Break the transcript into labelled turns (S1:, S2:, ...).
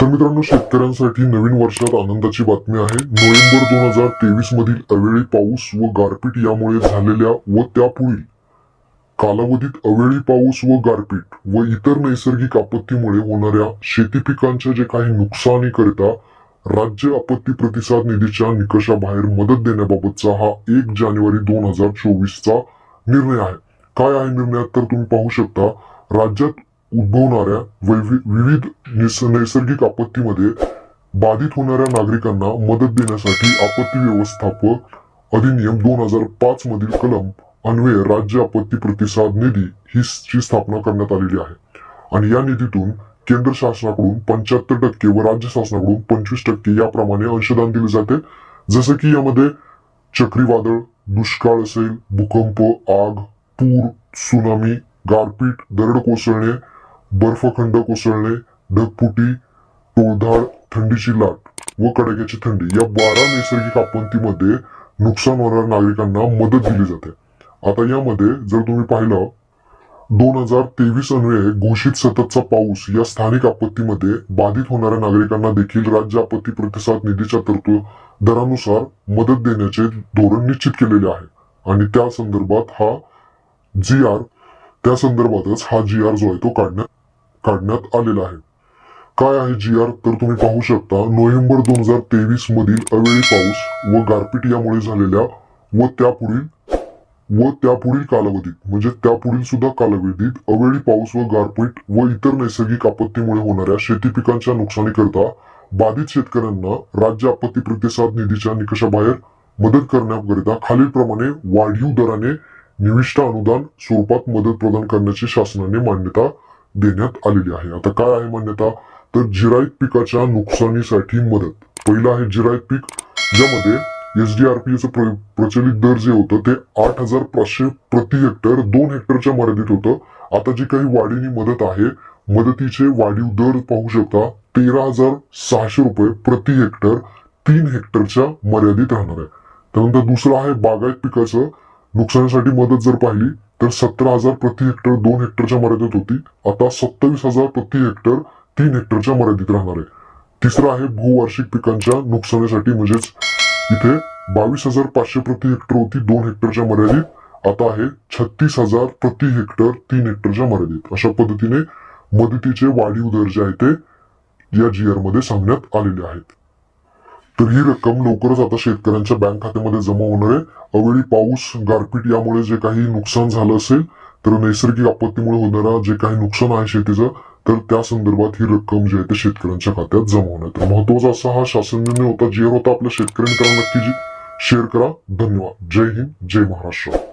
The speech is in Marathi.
S1: तर मित्रांनो शेतकऱ्यांसाठी नवीन वर्षात आनंदाची बातमी आहे. नोव्हेंबर दोन हजार तेवीस मधील अवेळी पाऊस व गारपीट यामुळे झालेल्या व त्यापुढील कालावधीत अवेळी पाऊस व गारपीट व इतर नैसर्गिक आपत्तीमुळे होणाऱ्या शेती पिकांच्या जे काही नुकसानीकरिता राज्य आपत्ती प्रतिसाद निधीच्या निकषाबाहेर मदत देण्याबाबतचा हा एक जानेवारी दोन हजार चोवीसचा निर्णय आहे. काय आहे निर्णयात? तर तुम्ही पाहू शकता राज्यात उद्भवणाऱ्या विविध नैसर्गिक आपत्तीमध्ये बाधित होणाऱ्या नागरिकांना मदत देण्यासाठी आपत्ती व्यवस्थापक अधिनियम दोन हजार पाच मधील कलम अन्वये राज्य आपत्ती प्रतिसाद निधी ही ची स्थापना करण्यात आलेली आहे. आणि या निधीतून केंद्र शासनाकडून पंच्याहत्तर टक्के व राज्य शासनाकडून पंचवीस टक्के याप्रमाणे अंशदान दिले जाते. जसं की यामध्ये चक्रीवादळ दुष्काळ असेल भूकंप आग पूर सुनामी गारपीट दरड कोसळणे बर्फखंड कोसळणे ढगफुटी टोळधाड थंडीची लाट व कडाक्याची थंडी या बारा नैसर्गिक आपत्तीमध्ये नुकसान होणाऱ्या नागरिकांना मदत दिली जाते. आता यामध्ये जर तुम्ही पाहिलं दोन हजार तेवीस अन्वये घोषित सततचा पाऊस या स्थानिक आपत्तीमध्ये बाधित होणाऱ्या नागरिकांना देखील राज्य आपत्ती प्रतिसाद निधीच्या तरतूद दरानुसार मदत देण्याचे धोरण निश्चित केलेले आहे. आणि त्या संदर्भात हा जी आर त्या संदर्भातच हा जी आर जो आहे तो काढण्यात काढण्यात आलेला आहे. काय आहे जी आर तर तुम्ही पाहू शकता नोव्हेंबर दोन हजार तेवीस मधील अवेळी पाऊस व गारपीट यामुळे झालेल्या व त्यापुढील व त्यापुढील कालावधीत म्हणजे त्यापुढील सुद्धा कालावधीत अवेळी पाऊस व गारपीट व इतर नैसर्गिक आपत्तीमुळे होणाऱ्या शेती पिकांच्या नुकसानीकरता बाधित शेतकऱ्यांना राज्य आपत्ती प्रतिसाद निधीच्या निकषाबाहेर मदत करण्याकरिता खालीलप्रमाणे वाढीव दराने निविष्ट अनुदान स्वरूपात मदत प्रदान करण्याची शासनाने मान्यता देण्यात आलेली आहे. आता काय आहे मान्यता? तर जिरायत पिकाच्या नुकसानीसाठी मदत. पहिलं आहे जिरायत पीक ज्यामध्ये एसडीआरपीचं प्र, प्रचलित दर जे होतं ते आठ हजार पाचशे प्रति हेक्टर दोन हेक्टरच्या मर्यादित होतं. आता जी काही वाढीनी मदत आहे मदतीचे वाढीव दर पाहू शकता तेरा हजार सहाशे रुपये प्रति हेक्टर तीन हेक्टरच्या मर्यादित राहणार आहे. त्यानंतर दुसरं आहे बागायत पिकाचं. नुकसानीसाठी मदत जर पाहिली तर सतरा हजार प्रति हेक्टर दोन हेक्टरच्या मर्यादित होती. आता सत्तावीस हजार प्रति हेक्टर तीन हेक्टरच्या मर्यादेत राहणार आहे. तिसरं आहे भूवार्षिक पिकांच्या नुकसानीसाठी म्हणजेच इथे बावीस हजार पाचशे प्रति हेक्टर होती दोन हेक्टरच्या मर्यादेत. आता आहे छत्तीस हजार प्रति हेक्टर तीन हेक्टरच्या मर्यादेत. अशा पद्धतीने मदतीचे वाढीव दर जे आहे ते या जी आरमध्ये सांगण्यात आलेले आहेत. तर ही रक्कम लवकरच आता शेतकऱ्यांच्या बँक खात्यामध्ये जमा होणार आहे. अवेळी पाऊस गारपीट यामुळे जे काही नुकसान झालं असेल तर नैसर्गिक आपत्तीमुळे होणारा जे काही नुकसान आहे शेतीचं तर त्या संदर्भात ही रक्कम जी आहे ते शेतकऱ्यांच्या खात्यात जमा होणार आहे. महत्त्वाचा असा हा शासन निर्णय होता जे होता आपल्या शेतकरी मित्रांना नक्की जी. शेअर करा. धन्यवाद. जय हिंद. जय महाराष्ट्र.